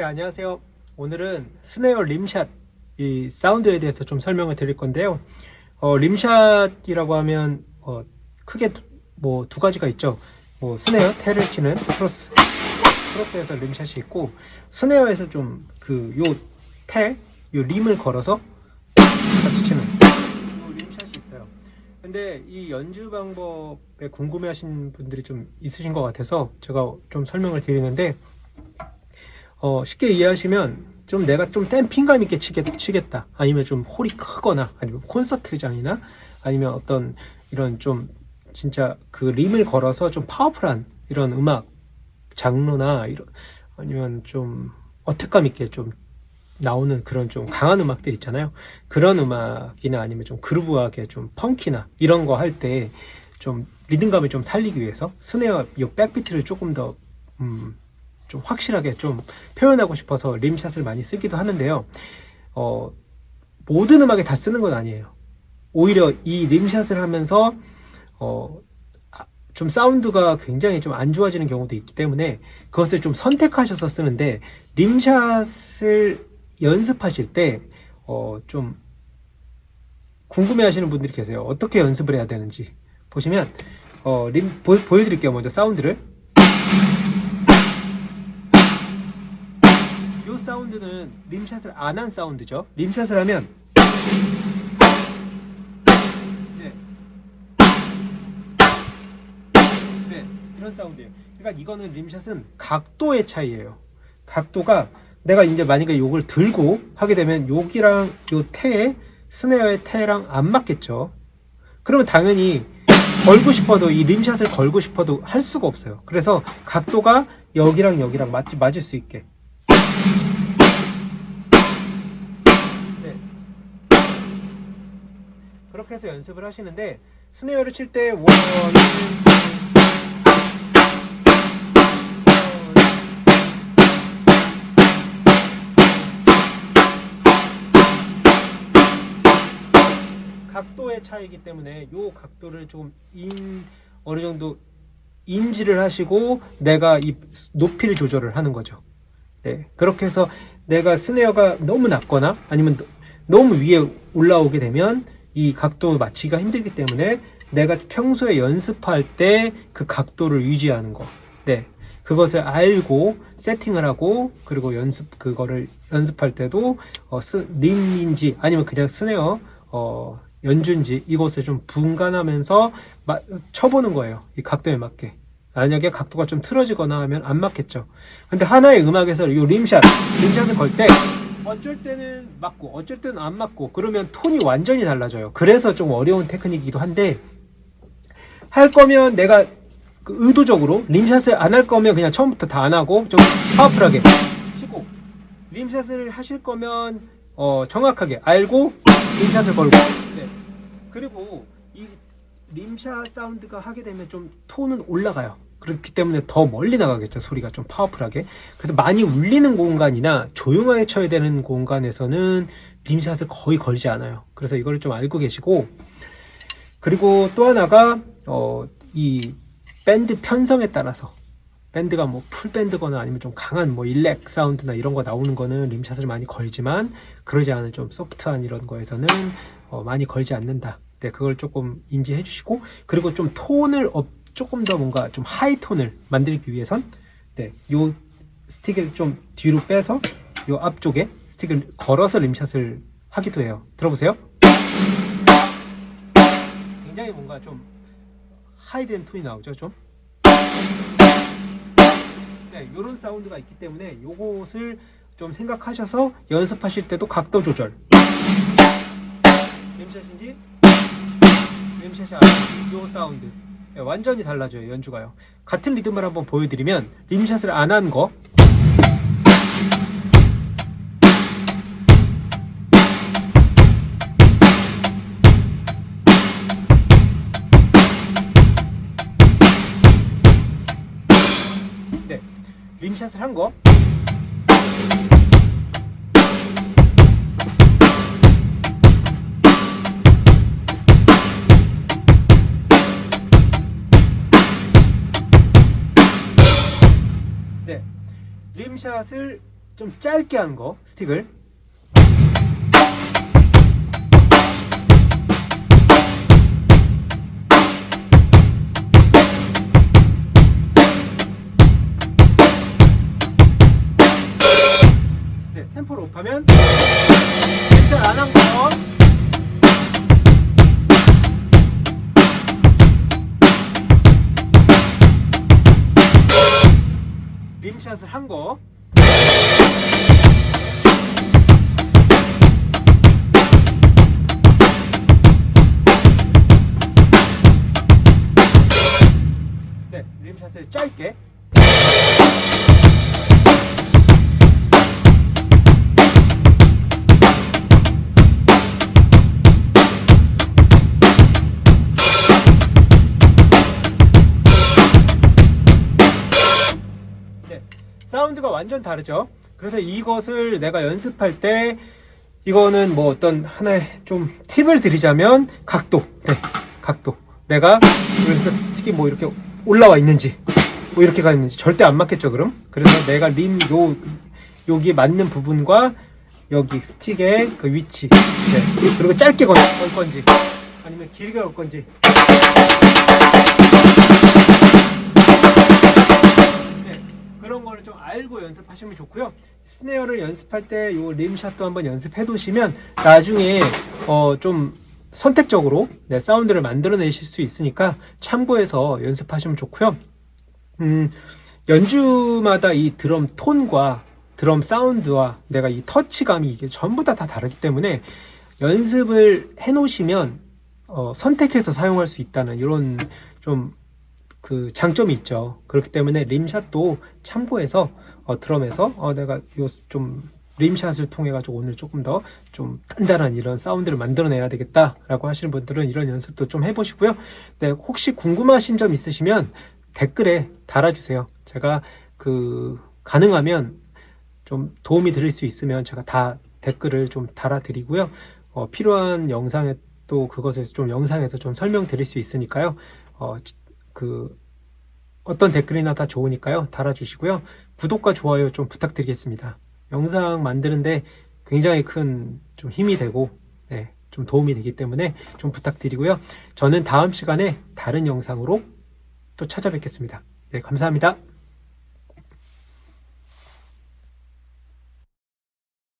네, 안녕하세요. 오늘은 스네어 림샷 이 사운드에 대해서 좀 설명을 드릴 건데요. 어, 림샷이라고 하면 어, 크게 뭐 두 가지가 있죠. 뭐 스네어 테를 치는 크로스 크로스에서 림샷이 있고 스네어에서 좀 그 요 테, 요 림을 걸어서 같이 치는 요 림샷이 있어요. 근데 이 연주 방법에 궁금해하신 분들이 좀 있으신 것 같아서 제가 좀 설명을 드리는데 어, 쉽게 이해하시면 좀 내가 좀 댐핑감 있게 치겠, 치겠다. 아니면 좀 홀이 크거나 아니면 콘서트장이나 아니면 어떤 이런 좀 진짜 그 림을 걸어서 좀 파워풀한 이런 음악 장르나 이런 아니면 좀 어택감 있게 좀 나오는 그런 좀 강한 음악들 있잖아요. 그런 음악이나 아니면 좀 그루브하게 좀 펑키나 이런 거 할 때 좀 리듬감을 좀 살리기 위해서 스네어 이 백비트를 조금 더 음, 좀 확실하게 좀 표현하고 싶어서 림샷을 많이 쓰기도 하는데요. 어, 모든 음악에 다 쓰는 건 아니에요. 오히려 이 림샷을 하면서 어, 아, 좀 사운드가 굉장히 좀 안 좋아지는 경우도 있기 때문에 그것을 좀 선택하셔서 쓰는데 림샷을 연습하실 때 어, 좀 궁금해 하시는 분들이 계세요. 어떻게 연습을 해야 되는지 보시면 어, 림 보, 보여드릴게요. 먼저 사운드를 사운드는 림샷을 안 한 사운드죠. 림샷을 하면 네. 네, 이런 사운드예요. 그러니까 이거는 림샷은 각도의 차이예요. 각도가 내가 이제 만약에 요걸 들고 하게 되면 여기랑 요 태에 스네어의 태랑 안 맞겠죠. 그러면 당연히 걸고 싶어도 이 림샷을 걸고 싶어도 할 수가 없어요. 그래서 각도가 여기랑 여기랑 맞, 맞을 수 있게 그렇게 해서 연습을 하시는데 스네어를 칠 때 원, 투, 각도의 차이기 때문에 요 각도를 좀 인, 어느 정도 인지를 하시고 내가 이 높이를 조절을 하는 거죠. 네. 그렇게 해서 내가 스네어가 너무 낮거나 아니면 너- 너무 위에 올라오게 되면 이 각도 맞추기가 힘들기 때문에 내가 평소에 연습할 때 그 각도를 유지하는 거. 네. 그것을 알고 세팅을 하고 그리고 연습 그거를 연습할 때도 어, 스, 림인지 아니면 그냥 스네어 어, 연주인지 이것을 좀 분간하면서 마- 쳐보는 거예요. 이 각도에 맞게. 만약에 각도가 좀 틀어지거나 하면 안 맞겠죠. 근데 하나의 음악에서 이 림샷, 림샷을 걸 때 어쩔 때는 맞고 어쩔 때는 안 맞고 그러면 톤이 완전히 달라져요. 그래서 좀 어려운 테크닉이기도 한데 할 거면 내가 그 의도적으로 림샷을 안 할 거면 그냥 처음부터 다 안 하고 좀 파워풀하게 치고 림샷을 하실 거면 어, 정확하게 알고 림샷을 걸고 네. 그리고 이 림샷 사운드가 하게 되면 좀 톤은 올라가요. 그렇기 때문에 더 멀리 나가겠죠. 소리가 좀 파워풀하게. 그래서 많이 울리는 공간이나 조용하게 쳐야 되는 공간에서는 림샷을 거의 걸지 않아요. 그래서 이걸 좀 알고 계시고 그리고 또 하나가 어, 이 밴드 편성에 따라서 밴드가 뭐 풀밴드거나 아니면 좀 강한 뭐 일렉 사운드나 이런 거 나오는 거는 림샷을 많이 걸지만 그러지 않은 좀 소프트한 이런 거에서는 어, 많이 걸지 않는다. 네, 그걸 조금 인지해 주시고 그리고 좀 톤을 업, 조금 더 뭔가 좀 하이 톤을 만들기 위해선 네, 요 스틱을 좀 뒤로 빼서 요 앞쪽에 스틱을 걸어서 림샷을 하기도 해요. 들어보세요. 굉장히 뭔가 좀 하이된 톤이 나오죠, 좀. 네, 요런 사운드가 있기 때문에 요것을 좀 생각하셔서 연습하실 때도 각도 조절. 림샷인지 림샷이 아닌지 요 사운드. 네, 완전히 달라져요, 연주가요. 같은 리듬을 한번 보여드리면 림샷을 안 한 거. 네, 림샷을 한 거. 네, 림샷을 좀 짧게 한 거 스틱을 한 거. 네, 림샷을 짧게. 사운드가 완전 다르죠. 그래서 이것을 내가 연습할 때 이거는 뭐 어떤 하나의 좀 팁을 드리자면 각도, 네, 각도. 내가 그래서 스틱이 뭐 이렇게 올라와 있는지 뭐 이렇게 가 있는지 절대 안 맞겠죠, 그럼? 그래서 내가 림 요 여기 맞는 부분과 여기 스틱의 그 위치, 네, 그리고 짧게 걸, 걸 건지 아니면 길게 걸 건지 알고 연습하시면 좋고요. 스네어를 연습할 때 요 림샷도 한번 연습해 두시면 나중에 어 좀 선택적으로 네, 사운드를 만들어내실 수 있으니까 참고해서 연습하시면 좋고요. 음, 연주마다 이 드럼 톤과 드럼 사운드와 내가 이 터치감이 이게 전부 다 다 다르기 때문에 연습을 해 놓으시면 어, 선택해서 사용할 수 있다는 이런 좀 그 장점이 있죠. 그렇기 때문에 림샷도 참고해서 어, 드럼에서 어, 내가 요좀 림샷을 통해 가지고 오늘 조금 더 좀 단단한 이런 사운드를 만들어내야 되겠다라고 하시는 분들은 이런 연습도 좀 해보시고요. 네, 혹시 궁금하신 점 있으시면 댓글에 달아주세요. 제가 그 가능하면 좀 도움이 드릴 수 있으면 제가 다 댓글을 좀 달아드리고요. 어, 필요한 영상에 또 그것을 좀 영상에서 좀 설명드릴 수 있으니까요. 어, 그 어떤 댓글이나 다 좋으니까요. 달아주시고요. 구독과 좋아요 좀 부탁드리겠습니다. 영상 만드는데 굉장히 큰 좀 힘이 되고 네, 좀 도움이 되기 때문에 좀 부탁드리고요. 저는 다음 시간에 다른 영상으로 또 찾아뵙겠습니다. 네, 감사합니다.